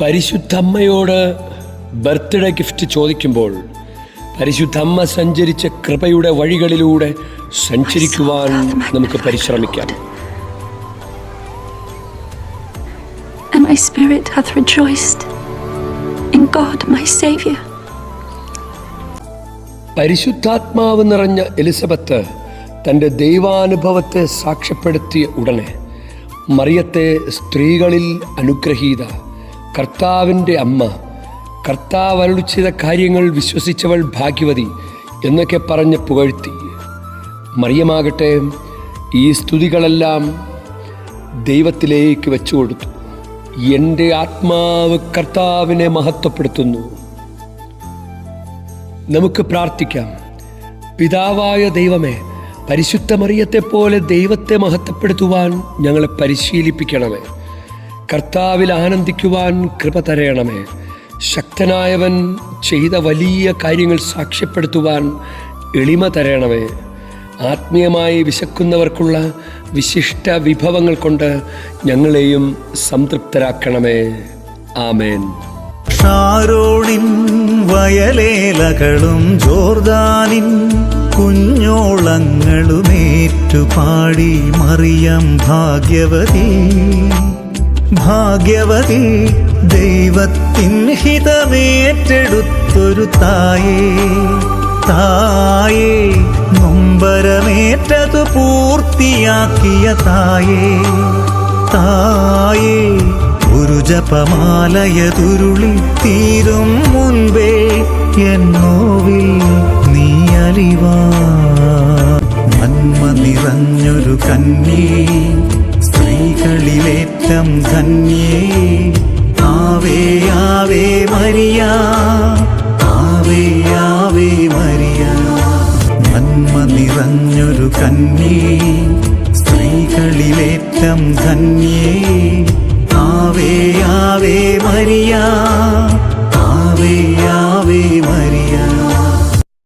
പരിശുദ്ധമ്മയോട് birthday gift ചോദിക്കുമ്പോൾ പരിശുദ്ധമ്മ സഞ്ചരിച്ച കൃപയുടെ വഴികളിലൂടെ സഞ്ചരിക്കുവാൻ നമുക്ക് പരിശ്രമിക്കാം and my spirit hath rejoiced in God my Savior. പരിശുദ്ധാത്മാവ് നിറഞ്ഞ എലിസബത്ത് തന്റെ ദൈവാനുഭവത്തെ സാക്ഷ്യപ്പെടുത്തിയ ഉടനെ മറിയത്തെ സ്ത്രീകളിൽ അനുഗ്രഹീത കർത്താവിന്റെ അമ്മ കർത്താവ് അരുൾ ചെയ്ത കാര്യങ്ങൾ വിശ്വസിച്ചവൾ ഭാഗ്യവതി എന്നൊക്കെ പറഞ്ഞ് പുകഴ്ത്തി. മറിയമാകട്ടെ ഈ സ്തുതികളെല്ലാം ദൈവത്തിലേക്ക് വെച്ചു കൊടുത്തു. എന്റെ ആത്മാവ് കർത്താവിനെ മഹത്വപ്പെടുത്തുന്നു. നമുക്ക് പ്രാർത്ഥിക്കാം. പിതാവായ ദൈവമേ പരിശുദ്ധ മറിയത്തെ പോലെ ദൈവത്തെ മഹത്വപ്പെടുത്തുവാൻ ഞങ്ങളെ പരിശീലിപ്പിക്കണമേ. കർത്താവിൽ ആനന്ദിക്കുവാൻ കൃപ തരയണമേ ശക്തനായവൻ ചെയ്ത വലിയ കാര്യങ്ങൾ സാക്ഷ്യപ്പെടുത്തുവാൻ എളിമ തരയണമേ ആത്മീയമായി വിശക്കുന്നവർക്കുള്ള വിശിഷ്ട വിഭവങ്ങൾ കൊണ്ട് ഞങ്ങളെയും സംതൃപ്തരാക്കണമേ. ആമേൻ. ഷാരോണിൻ വയലേലകളും ജോർദാനിൻ കുഞ്ഞോളങ്ങളുമേറ്റുപാടി മറിയം ഭാഗ്യവതി. ഭാഗ്യവതി ദൈവത്തിൻ ഹിതമേറ്റെടുത്തൊരു തായേ. തായേ നൊമ്പരമേറ്റതു പൂർത്തിയാക്കിയ തായേ. തായേ ഒരു ജപമാലയതുരുളി തീരും മുൻപേ എന്നോവിൽ നീ അലിവാ. നന്മ നിറഞ്ഞൊരു കന്യേ സ്ത്രീകളിലേറ്റം ധന്യേ. ആവേ ആവേ മരിയ. ആവേ ആവേ മരിയ. നന്മ നിറഞ്ഞൊരു കന്യേ. സ്ത്രീകളിലേറ്റം ധന്യേ. ആവേ ആവേ മരിയ.